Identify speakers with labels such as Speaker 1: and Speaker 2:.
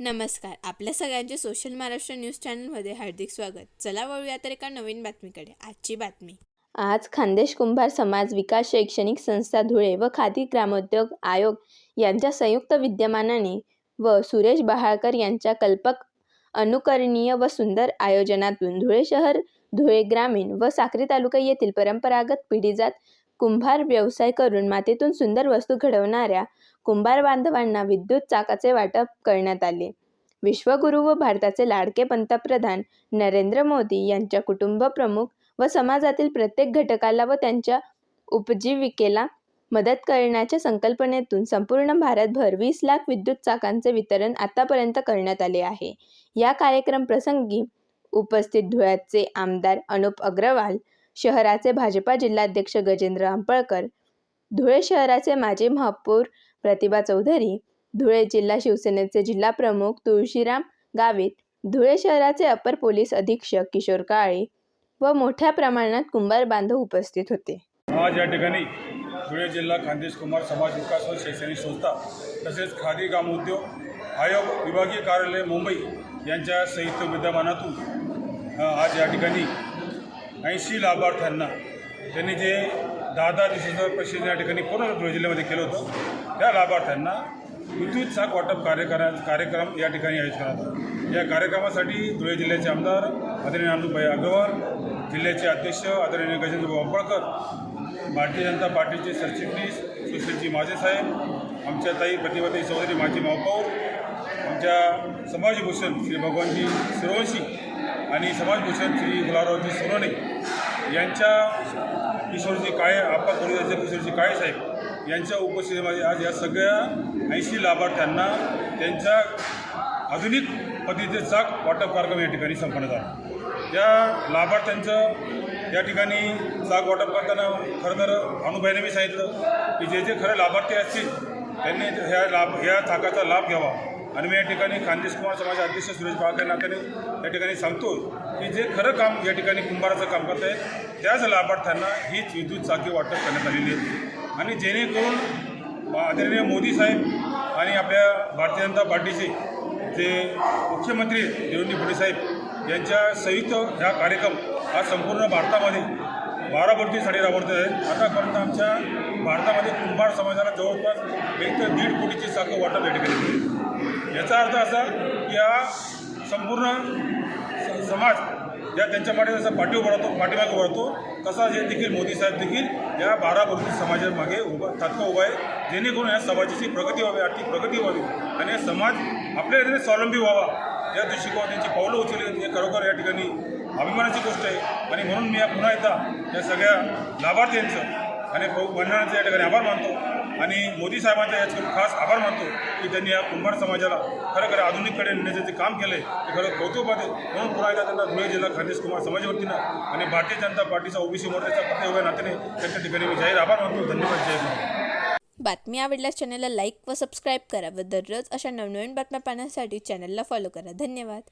Speaker 1: नमस्कार. आपल्या सगळ्यांचे सोशल महाराष्ट्र न्यूज चॅनलमध्ये हार्दिक स्वागत. चला वळूया तर एका नवीन बातमीकडे. आजची बातमी. आज खानदेश कुंभार समाज विकास शैक्षणिक संस्था धुळे व खादी ग्रामोद्योग आयोग यांच्या संयुक्त विद्यमानाने व सुरेश बहाळकर यांच्या कल्पक अनुकरणीय व सुंदर आयोजनातून धुळे शहर धुळे ग्रामीण व साक्री तालुका येथील परंपरागत पिढीजात कुंभार व्यवसाय करून मातीतून सुंदर वस्तू घडवणाऱ्या कुंभार बांधवांना विद्युत चाकाचे वाटप करण्यात आले. विश्वगुरू व भारताचे लाडके पंतप्रधान नरेंद्र मोदी यांच्या कुटुंब प्रमुख व समाजातील प्रत्येक घटकाला व त्यांच्या उपजीविकेला मदत करण्याच्या संकल्पनेतून संपूर्ण भारतभर वीस लाख विद्युत चाकांचे वितरण आतापर्यंत करण्यात आले आहे. या कार्यक्रम प्रसंगी उपस्थित धुळ्याचे आमदार अनुप अग्रवाल शहराचे भाजपा जिल्हाध्यक्ष गजेंद्र आंबळकर धुळे शहराचे माजी महापौर प्रतिभा चौधरी धुळे जिल्हा शिवसेनेचे जिल्हा प्रमुख तुळशीराम गावित धुळे शहराचे अपर पोलीस अधीक्षक किशोर काळे व मोठ्या प्रमाणात कुंभार बांधव उपस्थित होते.
Speaker 2: आज या ठिकाणी धुळे जिल्हा खानदेश कुमार समाज विकास व शैक्षणिक संस्था तसेच खादी ग्रामोद्योग आयोग विभागीय कार्यालय मुंबई यांच्या संयुक्त विद्यमानातून आज या ठिकाणी ऐंशी लाभार्थ्यांना त्यांनी जे दहा दहा दिवसाचं पैसे या ठिकाणी पूर्ण धुळे जिल्ह्यामध्ये केलं होतं त्या लाभार्थ्यांना विद्युत चाक वाटप कार्यक्रम कार्यक्रम या ठिकाणी आयोजित करण्यात आला. या कार्यक्रमासाठी धुळे जिल्ह्याचे आमदार आदरणीय अनुभाई अग्रवाल जिल्ह्याचे अध्यक्ष आदरणीय गजेंद्रभाऊ अंबळकर भारतीय जनता पार्टीचे सरचिटणीस सुश्रीजी माझेसाहेब आमच्या ताई प्रतिभाताई चौधरी माजी महापौर आमच्या समाजभूषण श्री भगवानजी सुरवंशी आणि समाजभूषण श्री गुलाबरावजी सोनवणे यांच्या किशोरजी काळे आप्पा कोळीचे किशोरजी काळे साहेब यांच्या उपस्थितीमध्ये आज या सगळ्या ऐंशी लाभार्थ्यांना त्यांच्या आधुनिक पद्धतीचे चाक वाटप कार्यक्रम या ठिकाणी संपन्न झाला. या लाभार्थ्यांचं या ठिकाणी चाक वाटप करताना खरं तर अनुभवाने मी सांगितलं की जे जे खरे लाभार्थी असतील त्यांनी ह्या लाभ ह्या चाकाचा लाभ घ्यावा. आणि मी या ठिकाणी खानदेश कुमार समाज अध्यक्ष सुरेश बाग या नात्याने या ठिकाणी सांगतो की जे खरं काम या ठिकाणी कुंभाराचं काम करत आहे त्याच लाभार्थ्यांना हीच विद्युत चाकी वाटप करण्यात आलेली आहे. आणि जेणेकरून आदरणीय मोदी साहेब आणि आपल्या भारतीय जनता पार्टीचे जे मुख्यमंत्री देवेंद्र फडणवीस यांच्या संयुक्त हा कार्यक्रम हा संपूर्ण भारतामध्ये बाराबोटीसाठी राबवत आहे. आतापर्यंत आमच्या भारतामध्ये कुंभार समाजाला जवळपास एक तर दीड कोटीची चाकं वाटप या ठिकाणी याचा अर्थ असा की हा संपूर्ण स- समाज या त्यांच्या मागे जसा पाठीवर राहतो पाठीमागे उभा राहतो तसा हे देखील मोदी साहेब देखील या बारा समाजामागे उभा तात्काळ उभा आहे. जेणेकरून या समाजाची प्रगती व्हावी आर्थिक प्रगती व्हावी आणि हा समाज आपल्या रीतीने स्वावलंबी व्हावा. या दृष्टिकोन त्यांची पावलं उचलली हे खरोखर या ठिकाणी अभिमानाची गोष्ट आहे. आणि म्हणून मी या पुन्हा एकदा या सगळ्या लाभार्थ्यांचं आणि भाऊ बंधनाचं या ठिकाणी आभार मानतो. आणि मोदी साहेबांचा याच्याकडून खास आभार मानतो की त्यांनी या कुंभार समाजाला खरं खरं आधुनिककडे नेण्याचं जे काम केलं आहे ते खरं कौतुकवादे म्हणून पुन्हा एकदा त्यांना धुळे जिल्हा खानदेश कुमार समाजाच्या वतीनं आणि भारतीय जनता पार्टीचा ओबीसी मोर्चाचा पत्ते उभ्या नात्याने त्यांच्या ठिकाणी मी जाहीर आभार मानतो. धन्यवाद. जय
Speaker 1: बातमी आवडल्यास चॅनलला लाईक व सबस्क्राईब करा व दररोज अशा नवनवीन बातम्या पाहण्यासाठी चॅनलला फॉलो करा. धन्यवाद.